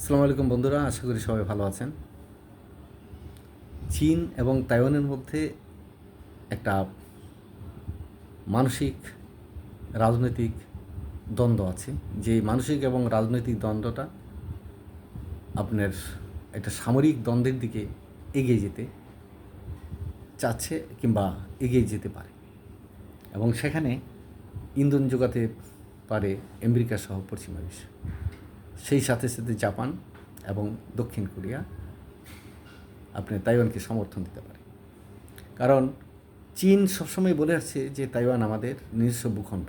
আসসালামু আলাইকুম বন্ধুরা, আশা করি সবাই ভালো আছেন। চীন এবং তাইওয়ানের মধ্যে একটা মানসিক রাজনৈতিক দ্বন্দ্ব আছে। যে মানসিক এবং রাজনৈতিক দ্বন্দ্বটা আপনার একটা সামরিক দ্বন্দ্বের দিকে এগিয়ে যেতে চাচ্ছে কিংবা এগিয়ে যেতে পারে। এবং সেখানে ইন্ধন যোগাতে পারে আমেরিকা সহ পশ্চিমা বিশ্ব। সেই সাথে সাথে জাপান এবং দক্ষিণ কোরিয়া আপনি তাইওয়ানকে সমর্থন দিতে পারে কারণ চীন সবসময় বলে আসছে যে তাইওয়ান আমাদের নিজস্ব ভূখণ্ড।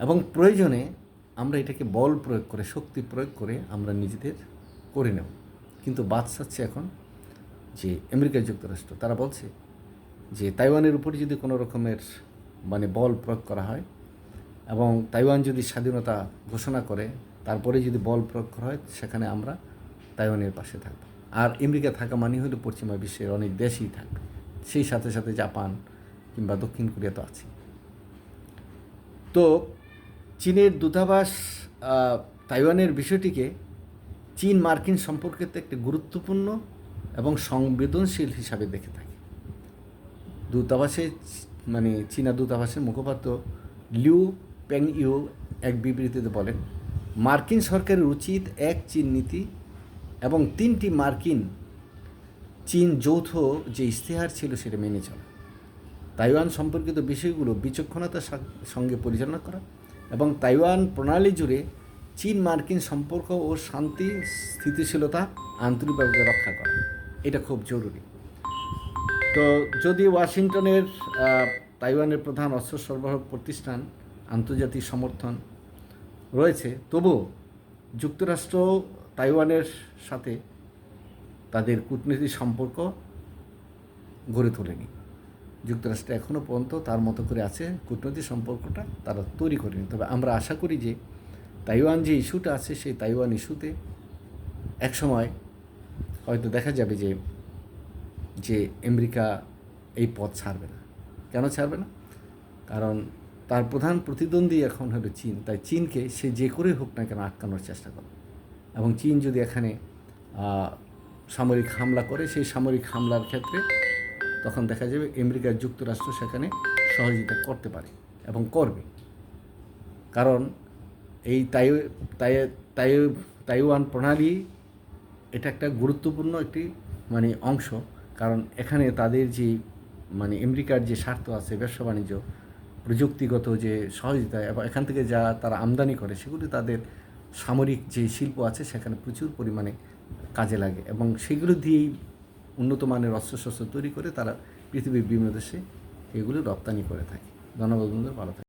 এবং প্রয়োজনে আমরা এটাকে বল প্রয়োগ করে, শক্তি প্রয়োগ করে আমরা নিজেদের করে নেব। কিন্তু বাদ চাচ্ছে এখন যে আমেরিকা যুক্তরাষ্ট্র, তারা বলছে যে তাইওয়ানের উপরে যদি কোনো রকমের মানে বল প্রয়োগ করা হয় এবং তাইওয়ান যদি স্বাধীনতা ঘোষণা করে তারপরে যদি বল প্রয়োগ করা হয়, সেখানে আমরা তাইওয়ানের পাশে থাকব। আর আমেরিকা থাকা মানে হলো পশ্চিমা বিশ্বের অনেক দেশই থাকবে সেই সাথে সাথে জাপান কিংবা দক্ষিণ কোরিয়া তো আছে তো চীনের দূতাবাস তাইওয়ানের বিষয়টিকে চীন মার্কিন সম্পর্কের একটি গুরুত্বপূর্ণ এবং সংবেদনশীল হিসাবে দেখে থাকে। দূতাবাসে মানে চীনা দূতাবাসের মুখপাত্র লিউ পেং ইউ এক বিবৃতিতে বলেন মার্কিন সরকারের উচিত এক চীন নীতি এবং তিনটি মার্কিন চীন যৌথ যে ইশতেহার ছিল সেটা মেনে চলা। তাইওয়ান সম্পর্কিত বিষয়গুলো বিচক্ষণতার সঙ্গে পরিচালনা করা এবং তাইওয়ান প্রণালী জুড়ে চীন মার্কিন সম্পর্ক ও শান্তি, স্থিতিশীলতা, আন্তরিকভাবে রক্ষা করা। এটা খুব জরুরি। তো যদি ওয়াশিংটনের তাইওয়ানের প্রধান অস্ত্র সরবরাহ প্রতিষ্ঠান আন্তর্জাতিক সমর্থন রয়েছে, তবুও যুক্তরাষ্ট্র তাইওয়ানের সাথে তাদের কূটনীতিক সম্পর্ক গড়ে তোলেনি। যুক্তরাষ্ট্র এখনও পর্যন্ত তার মতো করে আছে, কূটনৈতিক সম্পর্কটা তারা তৈরি করেনি। তবে আমরা আশা করি যে তাইওয়ান যে ইস্যুটা আছে, সেই তাইওয়ান ইস্যুতে একসময় হয়তো দেখা যাবে যে যে আমেরিকা এই পথ ছাড়বে না। কেন ছাড়বে না? কারণ তার প্রধান প্রতিদ্বন্দ্বী এখন হলো চীন। তাই চীনকে সে যে করে হোক না কেন আটকানোর চেষ্টা করে। এবং চীন যদি এখানে সামরিক হামলা করে, সেই সামরিক হামলার ক্ষেত্রে তখন দেখা যাবে আমেরিকার যুক্তরাষ্ট্র সেখানে সহযোগিতা করতে পারে এবং করবে। কারণ এই তাই তাই তাই, তাইওয়ান প্রণালী এটা একটা গুরুত্বপূর্ণ একটি মানে অংশ। কারণ এখানে তাদের যে মানে আমেরিকার যে স্বার্থ আছে ব্যবসা বাণিজ্য প্রযুক্তিগত যে সহযোগিতা এবং এখান থেকে যা তারা আমদানি করে, সেগুলি তাদের সামরিক যে শিল্প আছে, সেখানে প্রচুর পরিমাণে কাজে লাগে এবং সেগুলো দিয়েই উন্নত মানের অস্ত্রশস্ত্র তৈরি করে তারা পৃথিবীর বিভিন্ন দেশে এগুলো রপ্তানি করে থাকে। ধন্যবাদ বন্ধুরা, ভালো থাকে